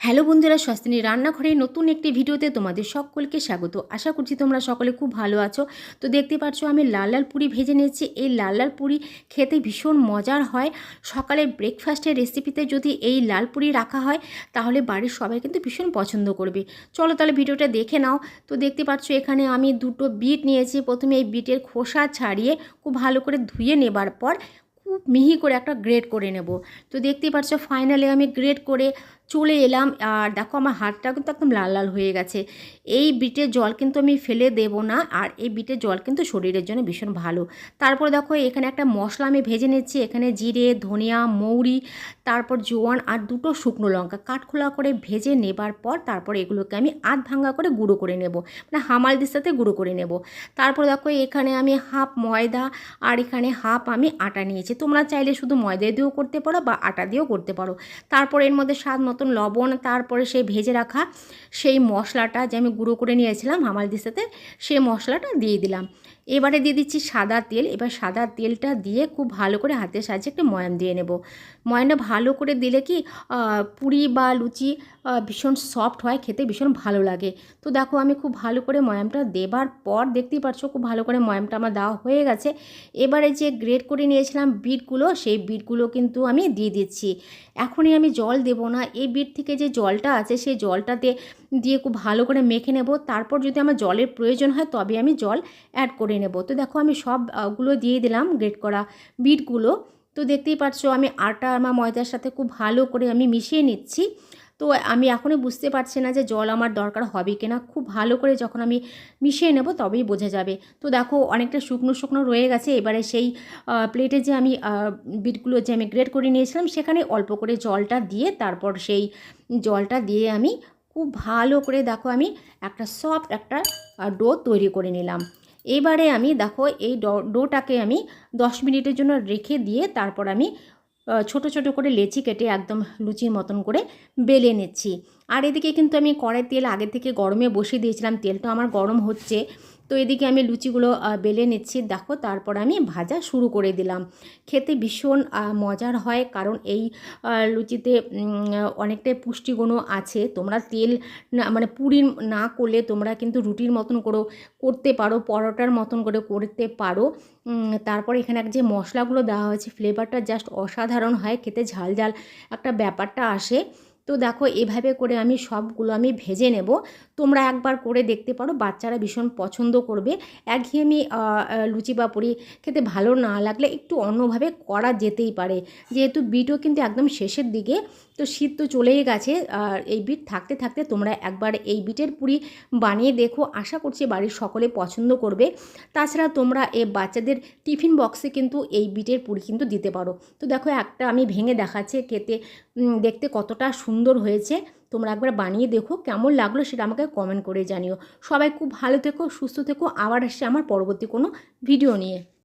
Hello বন্ধুরা, স্বস্তিনী রান্নাঘরে নতুন একটি ভিডিওতে তোমাদের সকলকে স্বাগত। আশা করছি তোমরা সকলে খুব ভালো আছো। তো দেখতে পাচ্ছ আমি লাল লাল পুরি ভেজে নিয়েছি। এই লাল লাল পুরি খেতে ভীষণ মজার হয়। সকালে ব্রেকফাস্টের রেসিপিতে যদি এই লাল পুরি রাখা হয়, তাহলে বাড়ির সবাই কিন্তু ভীষণ পছন্দ করবে। চলো তাহলে ভিডিওটা দেখে নাও। তো দেখতে পাচ্ছ এখানে আমি দুটো বিট নিয়েছি। প্রথমে এই বিটের খোসা ছাড়িয়ে খুব ভালো করে ধুয়ে নেবার পর খুব মিহি করে একটা গ্রেড করে নেব। তো দেখতেই পাচ্ছ ফাইনালি আমি গ্রেড করে চলে এলাম, আর দেখো আমার হাতটা কিন্তু একদম লাল লাল হয়ে গেছে। এই বিটের জল কিন্তু আমি ফেলে দেব না, আর এই বিটের জল কিন্তু শরীরের জন্য ভীষণ ভালো। তারপর দেখো এখানে একটা মশলা আমি ভেজে নিচ্ছি, এখানে জিরে, ধনিয়া, মৌরি, তারপর জোয়ান আর দুটো শুকনো লঙ্কা কাঠখোলা করে ভেজে নেবার পর তারপর এগুলোকে আমি আধ ভাঙ্গা করে গুঁড়ো করে নেব মানে হামালদির সাথে গুঁড়ো করে নেব। তারপর দেখো এখানে আমি হাফ ময়দা আর এখানে হাফ আমি আটা নিয়েছি। তোমরা চাইলে শুধু ময়দা দিয়েও করতে পারো বা আটা দিয়েও করতে পারো। তারপর এর মধ্যে স্বাদ মতন লবণ, তারপরে সেই ভেজে রাখা সেই মশলাটা যে আমি গুঁড়ো করে নিয়েছিলাম হামালদির সাথে সেই মশলাটা দিয়ে দিলাম। এবারে দিয়ে দিচ্ছি সাদা তেল। এবার সাদা তেলটা দিয়ে খুব ভালো করে হাতের সাহায্যে একটু ময়াম দিয়ে নেব। ময়ামটা ভালো করে দিলে কি পুরি বা লুচি ভীষণ সফট হয়, খেতে ভীষণ ভালো লাগে। তো দেখো আমি খুব ভালো করে ময়ামটা দেবার পর দেখতেই পাচ্ছ খুব ভালো করে ময়ামটা আমার দেওয়া হয়ে গেছে। এবারে যে গ্রেড করে নিয়েছিলাম বিটগুলো, সেই বিটগুলো কিন্তু আমি দিয়ে দিচ্ছি। এখনই আমি জল দেব না। এই বিট থেকে যে জলটা আছে, সেই জলটাতে দিয়ে খুব ভালো করে মেখে নেব। তারপর যদি আমার জলের প্রয়োজন হয় তবে আমি জল অ্যাড করে নেব। তো দেখো আমি সবগুলো দিয়ে দিলাম গ্রেড করা বিটগুলো তো দেখতেই পাচ্ছ আমি আটা আমার ময়দার সাথে খুব ভালো করে আমি মিশিয়ে নিচ্ছি। তো আমি এখনই বুঝতে পারছি না যে জল আমার দরকার হবে কিনা। খুব ভালো করে যখন আমি মিশিয়ে নেব তবেই বোঝা যাবে। তো দেখো অনেকটা শুকনো শুকনো রয়ে গেছে। এবারে সেই প্লেটে যে আমি বিটগুলো যে আমি গ্রেড করে নিয়েছিলাম সেখানে অল্প করে জলটা দিয়ে তারপর সেই জলটা দিয়ে আমি খুব ভালো করে দেখো আমি একটা সফট একটা ডো তৈরি করে নিলাম। এবারে আমি দেখো এই ডোটাকে আমি দশ মিনিটের জন্য রেখে দিয়ে তারপর আমি ছোট ছোট করে লেচি কেটে একদম লুচির মতন করে বেলে নিচ্ছি। আর এদিকে কিন্তু আমি কড়াই তেল আগে থেকে গরমে বসিয়ে দিয়েছিলাম তেলটা আমার গরম হচ্ছে। তো এদিকে আমি লুচিগুলো বেলে নিচ্ছি। দেখো, তারপর আমি ভাজা শুরু করে দিলাম। খেতে ভীষণ মজার হয়, কারণ এই লুচিতে অনেকটাই পুষ্টিগুণও আছে। তোমরা তেল না মানে পুরি না করলে তোমরা কিন্তু রুটির মতন করে করতে পারো, পরোটার মতন করে করতে পারো। তারপর এখানে যে মশলাগুলো দেওয়া হয়েছে ফ্লেভারটা জাস্ট অসাধারণ হয়, খেতে ঝাল ঝাল একটা ব্যাপারটা আসে। তো দেখো এভাবে করে আমি সবগুলো আমি ভেজে নেব। তোমরা একবার করে দেখতে পারো, বাচ্চারা ভীষণ পছন্দ করবে। একঘেয়েমি লুচি বা পুরি খেতে ভালো না লাগলে একটু অন্যভাবে করা যেতেই পারে। যেহেতু বিটও কিন্তু একদম শেষের দিকে, তো শীত তো চলেই গেছে, আর এই বিট থাকতে থাকতে তোমরা একবার এই বিটের পুরি বানিয়ে দেখো। আশা করছি বাড়ির সকলে পছন্দ করবে। তাছাড়া তোমরা এ বাচ্চাদের টিফিন বক্সে কিন্তু এই বিটের পুরি কিন্তু দিতে পারো। তো দেখো একটা আমি ভেঙে দেখাচ্ছে খেতে দেখতে কতটা সুন্দর হয়েছে। তোমরা একবার বানিয়ে দেখো, কেমন লাগল সেটা আমাকে কমেন্ট করে জানিও। সবাই খুব ভালো থেকো, সুস্থ থেকো। আবার আসছে আমার পরবর্তী কোনো ভিডিও নিয়ে।